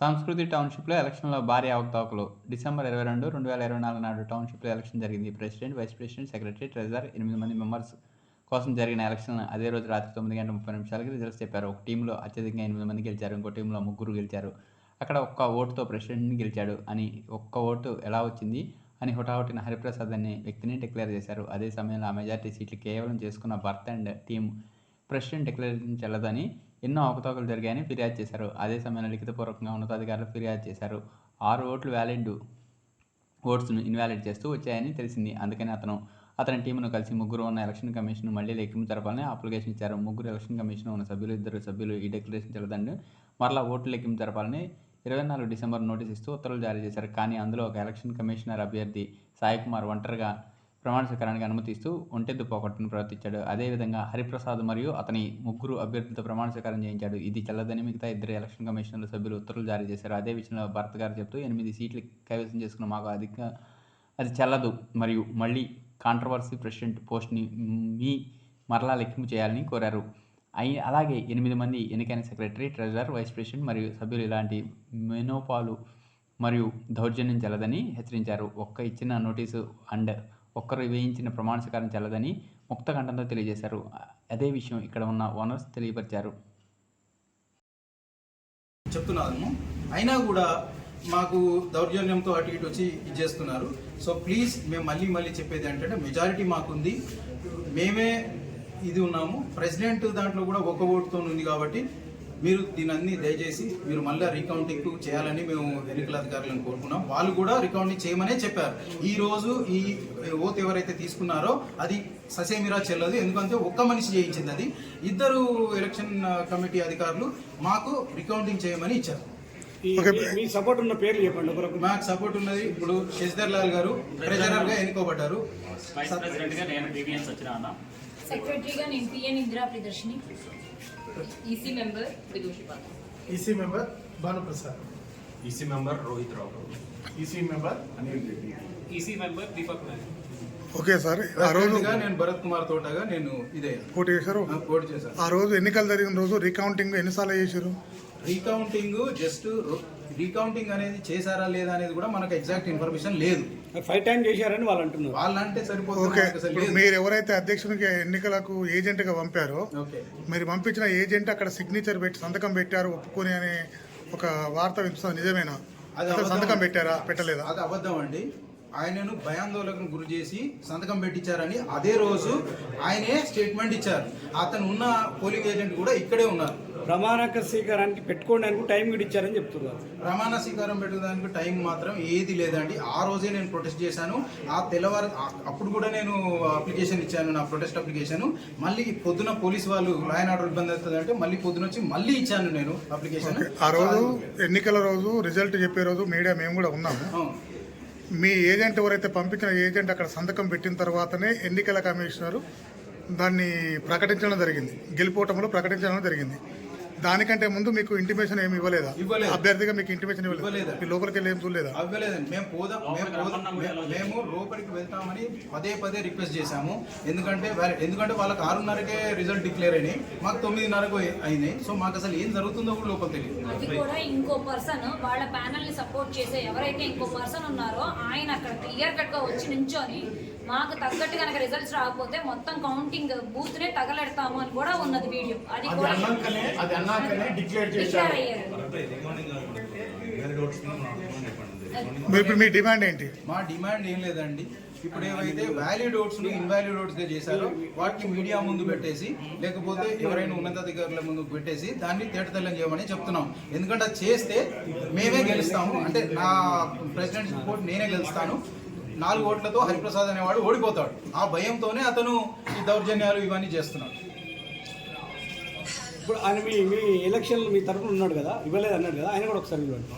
సంస్కృతి టౌన్షిప్లో ఎలక్షన్లో భారీ అవకతవకలు. డిసెంబర్ ఇరవై రెండు రెండు వేల ఇరవై నాలుగు నాడు టౌన్షిప్లో ఎలక్షన్ జరిగింది. President vice president secretary treasurer ఎనిమిది మంది మెంబర్స్ కోసం జరిగిన ఎలక్షన్ అదే రోజు రాత్రి తొమ్మిది గంటల ముప్పై నిమిషాలకి రిజల్ట్స్ చెప్పారు. ఒక టీంలో అత్యధికంగా ఎనిమిది మంది గెలిచారు. ఇంకో టీంలో ముగ్గురు గెలిచారు. అక్కడ ఒక్క ఓటుతో ప్రెసిడెంట్ని గెలిచాడు అని ఒక్క ఓటు ఎలా వచ్చింది అని హుటాహుటిన హరిప్రసాద్ అనే వ్యక్తిని డిక్లేర్ చేశారు. అదే సమయంలో ఆ మెజార్టీ సీట్లు కేవలం చేసుకున్న భర్త్ అండ్ టీం ప్రెసిడెంట్ డిక్లరేషన్ చెల్లదని ఎన్నో అవకతవకలు జరిగాయని ఫిర్యాదు చేశారు. అదే సమయంలో లిఖితపూర్వకంగా ఉన్నతాధికారులు ఫిర్యాదు చేశారు. ఆరు ఓట్లు వ్యాలిడ్ ఓట్స్ను ఇన్వాలిడ్ చేస్తూ వచ్చాయని తెలిసింది. అందుకని అతను అతని టీమును కలిసి ముగ్గురు ఉన్న ఎలక్షన్ కమిషన్ మళ్ళీ లెక్కింపు జరపాలని అప్లికేషన్ ఇచ్చారు. ముగ్గురు ఎలక్షన్ కమిషన్ ఉన్న సభ్యులు ఇద్దరు సభ్యులు ఈ డిక్లరేషన్ చెల్లదండి మరలా ఓట్లు లెక్కింపు జరపాలని ఇరవై నాలుగు డిసెంబర్ నోటీస్ ఇస్తూ ఉత్తర్వులు జారీ చేశారు. కానీ అందులో ఒక ఎలక్షన్ కమిషనర్ అభ్యర్థి సాయి కుమార్ ఒంటరిగా ప్రమాణ స్వీకారానికి అనుమతిస్తూ ఒంటెద్దు పోకట్టును ప్రవర్తించాడు. అదేవిధంగా హరిప్రసాద్ మరియు అతని ముగ్గురు అభ్యర్థులతో ప్రమాణ స్వీకారం చేయించాడు. ఇది చెల్లదని మిగతా ఇద్దరు ఎలక్షన్ కమిషనర్ల సభ్యులు ఉత్తర్వులు జారీ చేశారు. అదే విషయంలో భరత్ గారు చెప్తూ ఎనిమిది సీట్లు కైవసం చేసుకున్న మాకు అధిక అది చెల్లదు మరియు మళ్ళీ కాంట్రవర్సీ ప్రెసిడెంట్ పోస్ట్ని మీ మరలా లెక్కింపు చేయాలని కోరారు. అయి అలాగే ఎనిమిది మంది ఎన్నికైన సెక్రటరీ ట్రెజరర్ వైస్ ప్రెసిడెంట్ మరియు సభ్యులు ఇలాంటి మెనోపాలు మరియు దౌర్జన్యం చెల్లదని హెచ్చరించారు. ఒక్క ఇచ్చిన నోటీసు అండ్ ఒక్కరు వేయించిన ప్రమాణ స్వీకారం చెల్లదని ముక్తకంఠంతో తెలియజేశారు. అదే విషయం ఇక్కడ ఉన్న ఓనర్స్ తెలియపరిచారు. చెప్తున్నాను. అయినా కూడా మాకు దౌర్జన్యంతో అటు ఇటు వచ్చి ఇది చేస్తున్నారు సో ప్లీజ్ మేము మళ్ళీ మళ్ళీ చెప్పేది ఏంటంటే మెజారిటీ మాకుంది. మేమే ఇది ఉన్నాము. ప్రెసిడెంట్ దాంట్లో కూడా ఒక ఓటుతో ఉంది కాబట్టి మీరు దీని అన్ని దయచేసి మీరు మళ్ళీ రీకౌంటింగ్ చేయాలని మేము ఎన్నికల అధికారులను కోరుకున్నాం. వాళ్ళు కూడా రీకౌంటింగ్ చేయమనే చెప్పారు. ఈ రోజు ఈ ఓత్ ఎవరైతే తీసుకున్నారో అది ససేమిరా చెల్లదు. ఎందుకంటే ఒక్క మనిషి చేయించింది అది. ఇద్దరు ఎలక్షన్ కమిటీ అధికారులు మాకు రికౌంటింగ్ చేయమని ఇచ్చారు. ఈ- మీ- సపోర్ట్ ఉన్న పేర్లు చెప్పండి ఒకరొక మాకు సపోర్ట్ ఉన్నది ఇప్పుడు శశిధర్ లాల్ గారు ట్రెజరర్గా ఎన్నుకోబడ్డారు సెక్రటరీగా నేను Indira Priyadarshini. EC member Vidushi EC member Bhanuprasad EC member Rohit Rao EC member EC member Deepak Naik okay sir ఆ రోజు నేను భరత్ కుమార్ తోటగా నేను ఇదే పోటీ చేశారు? ఆ, పోటీ చేశాను. ఆ రోజు ఎన్నికలు జరిగిన రోజు రీకౌంటింగ్ ఎన్నిసార్లు చేశారు? రీకౌంటింగ్ జస్ట్ రీకౌంటింగ్ అనేది చేశారా లేదా అనేది కూడా మనకు ఎగ్జాక్ట్ ఇన్ఫర్మేషన్ లేదు. ఫైవ్ టైం చేశారని వాళ్ళు అంటున్నారు. వాళ్ళంటే సరిపోతుంది ఓకే మనకు అసలు ఇప్పుడు లేదు. మీరు ఎవరైతే అధ్యక్షునికి ఎన్నికలకు ఏజెంట్గా పంపారో ఓకే మీరు పంపించిన ఏజెంట్ అక్కడ సిగ్నేచర్ పెట్టి సంతకం పెట్టారు ఒప్పుకొని అనే ఒక వార్త వినిపిస్తుంది. నిజమేనా. సంతకం పెట్టారా? పెట్టలేదా? అది అబద్ధం అండి. ఆయనను భయాందోళనకు గురి చేసి సంతకం పెట్టించారని అదే రోజు ఆయనే స్టేట్మెంట్ ఇచ్చారు. అతను ఉన్న పోలింగ్ ఏజెంట్ కూడా ఇక్కడే ఉన్నారు. ప్రమాణక స్వీకారానికి పెట్టుకోవడానికి టైం కూడా ఇచ్చారని చెప్తున్నారు. ప్రమాణ స్వీకారం పెట్టడానికి టైం మాత్రం ఏది లేదండి. ఆ రోజే నేను ప్రొటెస్ట్ చేశాను. ఆ తెల్లవారు అప్పుడు కూడా నేను అప్లికేషన్ ఇచ్చాను నా ప్రొటెస్ట్ అప్లికేషన్. మళ్ళీ పొద్దున పోలీస్ వాళ్ళు లా అండ్ ఆర్డర్ ఇబ్బంది అవుతుంది అంటే మళ్ళీ పొద్దున వచ్చి మళ్ళీ ఇచ్చాను నేను అప్లికేషన్. ఆ రోజు ఎన్నికల రోజు రిజల్ట్ చెప్పే రోజు మీడియా మేము కూడా ఉన్నాము. మీ ఏజెంట్ ఎవరైతే పంపించిన ఏజెంట్ అక్కడ సంతకం పెట్టిన తర్వాతనే ఎన్నికల కమిషనరు దాన్ని ప్రకటించడం జరిగింది. గెలుపోవటంలో ప్రకటించడం జరిగింది. దానికంటే ముందు మీకు ఇంటిమేషన్ ఏమి ఇవ్వలేదా? ఇవ్వలేదు. అభ్యర్థిగా మీకు ఇంటిమేషన్ ఇవ్వలేదు. మీ లోపలికి వెళ్ళి ఏం చూడలేదా? అవ్వలేదండి మేము పోదాం మేము పోదాం మే- మేము లోపలికి వెళ్తామని పదే పదే రిక్వెస్ట్ చేశాము. ఎందుకంటే ఎందుకంటే వాళ్ళకి ఆరున్నరకే రిజల్ట్ డిక్లేర్ అయినాయి. మాకు తొమ్మిదిన్నరకు అయినాయి. సో మాకు అసలు ఏం జరుగుతుందో కూడా లోపల తెలియదు. అది కూడా ఇంకో పర్సన్ వాళ్ళ ప్యానల్ని సపోర్ట్ చేసే ఎవరైతే ఇంకో పర్సన్ ఉన్నారో ఆయన అక్కడ క్లియర్ కట్గా వచ్చి నించొని మాకు తగ్గట్టు కనుక రిజల్ట్స్ రాకపోతే మొత్తం కౌంటింగ్ బూత్ నే తగలెడతాము అని కూడా ఉన్నది వీడియో అది అది కూడా అన్నాకనే డిక్లేర్ చేశారు. ఇప్పుడు మీ డిమాండ్ ఏంటి? మా డిమాండ్ ఏం లేదండి. ఇప్పుడు ఏవైతే వ్యాలిడ్ ఓట్స్ ఇన్వాలిడ్ ఓట్స్గా చేశారో వాటిని మీడియా ముందు పెట్టేసి లేకపోతే ఎవరైనా ఉన్నతాధికారుల ముందు పెట్టేసి దాన్ని తేటతెల్లం చేయమని చెప్తున్నాం. ఎందుకంటే చేస్తే మేమే గెలుస్తాము. అంటే నా ప్రెసిడెంట్ సపోర్ట్ నేనే గెలుస్తాను. నాలుగు ఓట్లతో హరిప్రసాద్ అనేవాడు ఓడిపోతాడు. ఆ భయంతోనే అతను ఈ దౌర్జన్యాలు ఇవన్నీ చేస్తున్నాడు. ఇప్పుడు ఆయన మీ మీ ఎలక్షన్ మీ తరఫున ఉన్నాడు కదా ఇవ్వలేదు అన్నాడు కదా ఆయన కూడా ఒకసారి ఇవ్వండి